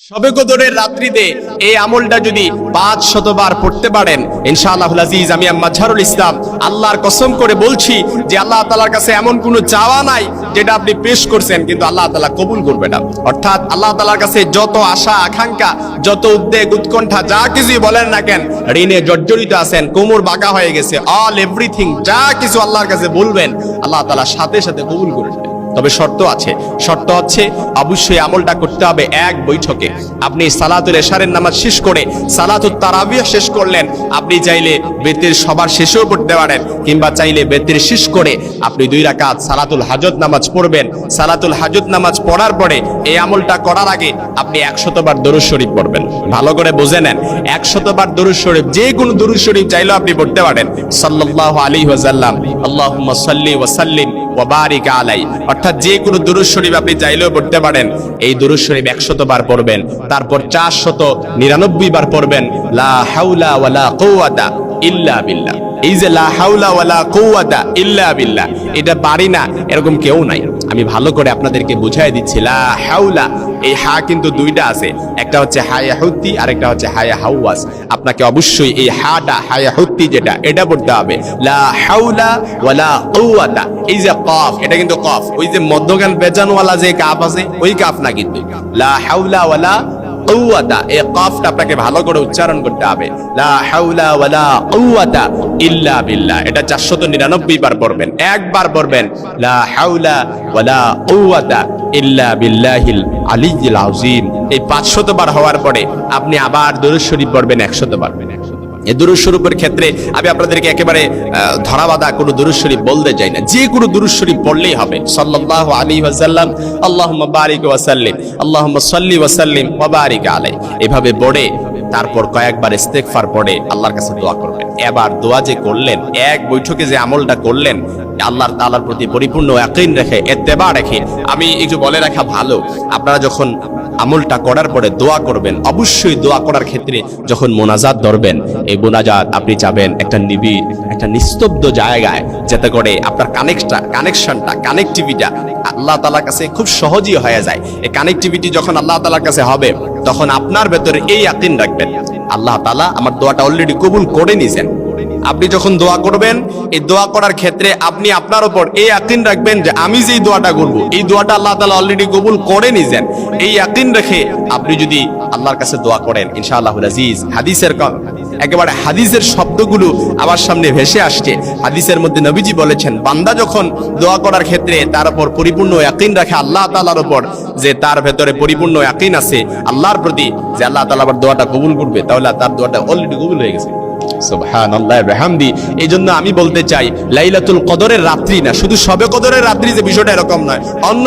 সবে রাত্রিতে এই আমলটা যদি পাঁচ শতবার পড়তে পারেন ইনশাআল্লাহ আজিজ, আমি ইসলাম আল্লাহর কসম করে বলছি যে আল্লাহ তালার কাছে এমন কোনো চাওয়া নাই যেটা আপনি পেশ করছেন, কিন্তু আল্লাহ তালা কবুল করবে না। অর্থাৎ আল্লাহ তালার কাছে যত আশা, আকাঙ্ক্ষা, যত উদ্বেগ, উৎকণ্ঠা, যা কিছুই বলেন না কেন, ঋণে জর্জরিত আছেন, কোমর বাঁকা হয়ে গেছে অল এভরিথিং যা কিছু আল্লাহর কাছে বলবেন, আল্লাহ তালা সাথে সাথে কবুল করে তবে শর্ত আছে। শর্ত হচ্ছে অবশ্যই আমলটা করতে হবে এক বৈঠকে। আপনি সালাতুল এশারের নামাজ শেষ করে সালাতুল তারাবিয়া শেষ করলেন, আপনি চাইলে বেতের সবার শেষেও পড়তে পারেন, কিংবা চাইলে বেতের শেষ করে আপনি দুই রাকাত সালাতুল হাজত নামাজ পড়বেন। সালাতুল হাজত নামাজ পড়ার পরে এই আমলটা করার আগে আপনি একশতবার দরুদ শরীফ পড়বেন। ভালো করে বুঝে নেন, একশতবার দরুদ শরীফ, যে কোনো দরুদ শরীফ চাইলেও আপনি পড়তে পারেন। সাল্লাল্লাহু আলাইহি ওয়াসাল্লাম, আল্লাহুম্মা সাল্লি ওয়া সাল্লিম আলাই অর্থাৎ যে কোনো শরীফ আপনি চাইলেও পড়তে পারেন। এই শরীফ বার পড়বেন। তারপর চারশত নিরানব্বই বার পড়বেন, লা ওয়ালা ইল্লা এই যে লা হাওলা বিল্লাহ, এটা পারি না, এরকম কেউ নাই। আমি ভালো করে আপনাদেরকে বুঝাই দিচ্ছি, লা এই হা কিন্তু দুইটা আছে। একটা হচ্ছে হায়া হুত্তি আর একটা হচ্ছে হায়া হাউয়াস আপনাকে অবশ্যই এই হাটা হায়া হুত্তি যেটা, এটা পড়তে হবে। লা হাউলা ওয়ালা কুওয়াতা। এই যে কফ, এটা কিন্তু কফ। ওই যে মধ্যখান বেজানওয়ালা যে কাফ আছে, ওই কাফ না কিন্তু। লা হাউলা ওয়ালা কুওয়াতা। এই কফটা আপনাকে ভালো করে উচ্চারণ করতে হবে। লা হাউলা ওয়ালা কুওয়াতা। ইল্লা বিল্লাহ। এটা 499 বার পড়বেন, একবার পড়বেন ইল্লা বিল্লাহিল আলিয়্যিল আযীম। এই 500 বার হওয়ার পরে আপনি আবার দরুদ শরীফ পড়বেন 100 বার। এই ক্ষেত্রে আমি আপনাদেরকে একেবারে ধরাবাধা কোনো দুরুদ শরীফ বলতে চাই না। যে কোনো দুরুদ শরীফ পড়লেই হবে। সাল্লাল্লাহু আলাইহি ওয়াসাল্লাম, আল্লাহুম্মা এভাবে পড়ে তারপর কয়েকবার ইস্তেগফার পড়ে, আল্লাহর কাছে দোয়া করবেন। এবার দোয়া যে করলেন, এক বৈঠকে যে আমলটা করলেন, আল্লাহর তালার প্রতি পরিপূর্ণ ইয়াকিন রেখে ইত্তেবা রেখে, আমি একটু বলে রাখা ভালো, আপনারা যখন আমলটা করার পরে দোয়া করবেন, অবশ্যই দোয়া করার ক্ষেত্রে যখন মোনাজাত ধরবেন, এই মোনাজাত আপনি যাবেন একটা নিবিড় একটা নিস্তব্ধ জায়গায়, যাতে করে আপনার কানেক্টটা, কানেকশনটা কানেক্টিভিটা আল্লাহ তালার কাছে খুব সহজই হয়ে যায়। এই কানেক্টিভিটি যখন আল্লাহ তালার কাছে হবে তখন আপনার ভেতরে এই আকিন রাখবেন। আল্লাহ তালা আমার দোয়াটা অলরেডি কবুল করে নিছেন আপনি যখন দোয়া করবেন, এই দোয়া করার ক্ষেত্রে আপনি আপনার উপর এই আকিন রাখবেন যে আমি যেই দোয়াটা করব। এই দোয়াটা আল্লাহ তালা অলরেডি কবুল করে নিছেন এই আকিন রেখে আপনি যদি আল্লাহর কাছে দোয়া করেন ইনশাআল্লাহ আজিজ। হাদিসের একেবারে হাদিসের শব্দগুলো আমার সামনে ভেসে আসছে। হাদিসের মধ্যে নবীজি বলেছেন, বান্দা যখন দোয়া করার ক্ষেত্রে তার উপর পরিপূর্ণ ইয়াকিন রাখে, আল্লাহ তাআলার উপর যে তার ভেতরে পরিপূর্ণ ইয়াকিন আছে, আল্লাহর প্রতি যে আল্লাহ তাআলা আবার দোয়াটা কবুল করবে, তাহলে তার দোয়াটা অলরেডি কবুল হয়ে গেছে। এই জন্য আমি বলতে চাই, লাইলাতুল কদরের রাত্রি না, শুধু সবে কদরের রাত্রি যে বিষয়টা এরকম নয়, অন্য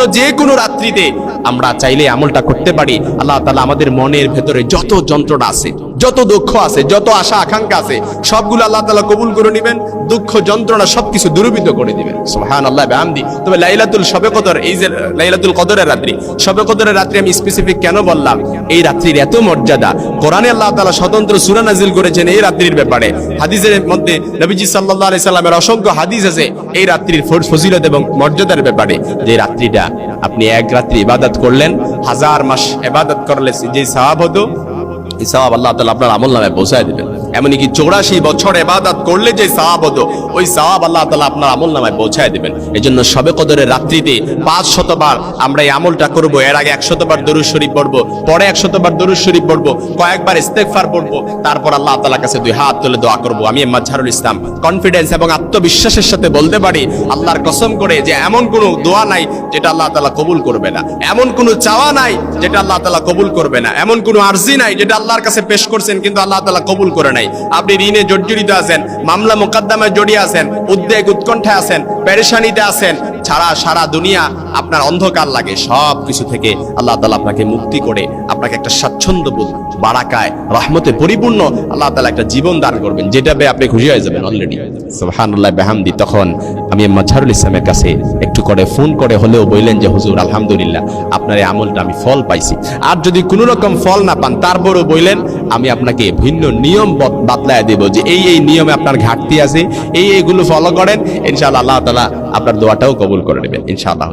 রাত্রিতে আমরা চাইলে আমলটা করতে পারি। আল্লাহ তালা আমাদের মনের ভেতরে যত যন্ত্রণা আছে যত দুঃখ আছে, যত আশা, আকাঙ্ক্ষা আছে, সবগুলো আল্লাহ তাআলা কবুল করে নেবেন, দুঃখ, যন্ত্রণা সবকিছু দূরীভূত করে দিবেন। সুবহানাল্লাহ, বিহামদি। তবে লাইলাতুল সবে কদর এই যে লাইলাতুল কদরের রাত্রি সবে কদরের রাত্রি আমি স্পেসিফিক কেন বললাম? এই রাত্রির এত মর্যাদা। কোরআনে আল্লাহ তাআলা স্বতন্ত্র সূরা নাজিল করেছেন এই রাত্রির ব্যাপারে। হাদিসের মধ্যে নবীজি সাল্লাল্লাহু আলাইহি সাল্লামের অসংখ্য হাদিস আছে এই রাত্রির ফজিলত এবং মর্যাদার ব্যাপারে। যে রাত্রিটা আপনি এক রাত্রি ইবাদত করলেন, হাজার মাস ইবাদত করলে যে সওয়াব হতো এই সওয়াব আল্লাহ তালা আপনার আমল নামে পৌঁছায় দিবেন। এমনকি চৌরাশি বছর ইবাদত করলে যে সওয়াব হতো, ওই সওয়াব আল্লাহ তাআলা আপনার আমল নামায় পৌঁছায় দিবেন। এজন্য সবে কদরের রাত্রিতে পাঁচ শতবার আমরা এই আমলটা করব। এর আগে একশতবার দরুদ শরীফ পড়ব, পরে একশতবার দরুদ শরীফ পড়ব, কয়েকবার ইস্তেগফার পড়ব, তারপর আল্লাহ তাআলার কাছে দুই হাত তুলে দোয়া করব। আমি মাঝহারুল ইসলাম কনফিডেন্স এবং আত্মবিশ্বাসের সাথে বলতে পারি, আল্লাহর কসম করে যে এমন কোনো দোয়া নাই যেটা আল্লাহ তালা কবুল করবে না। এমন কোনো চাওয়া নাই যেটা আল্লাহ তালা কবুল করবে না। এমন কোনো আর্জি নাই যেটা আল্লাহর কাছে পেশ করছেন কিন্তু আল্লাহ তালা কবুল করে নাই। আপনি ঋণে জর্জরিত আছেন, মামলা মোকদ্দমায় জড়িয়ে আছেন, উদ্বেগ উৎকণ্ঠায় আছেন, পেরেশানিতে আছেন, ছাড়া সারা দুনিয়া আপনার অন্ধকার লাগে। সব কিছু থেকে আল্লাহ তালা আপনাকে মুক্তি করে, আপনাকে একটা স্বাচ্ছন্দ্য বোধ বারাকায়, রহমতে পরিপূর্ণ, আল্লাহ তাআলা একটা জীবন দান করবেন, যেটা আপনি খুশি হয়ে যাবেন অলরেডি সুবহানাল্লাহ, বেহামদি। তখন আমি মাঝহারুল ইসলামের কাছে একটু করে ফোন করে হলেও বললেন যে, হুজুর, আলহামদুলিল্লাহ, আপনার এই আমলটা আমি ফল পাইছি। আর যদি কোনো রকম ফল না পান, তারপরও বললেন, আমি আপনাকে ভিন্ন নিয়ম বাতলায় দেব যে, এই এই নিয়মে আপনার ঘাটতি আছে, এই, এইগুলো ফলো করেন, ইনশাআল্লাহ আল্লাহ তালা আপনার দোয়াটাও কবুল করে নেবেন ইনশাআল্লাহ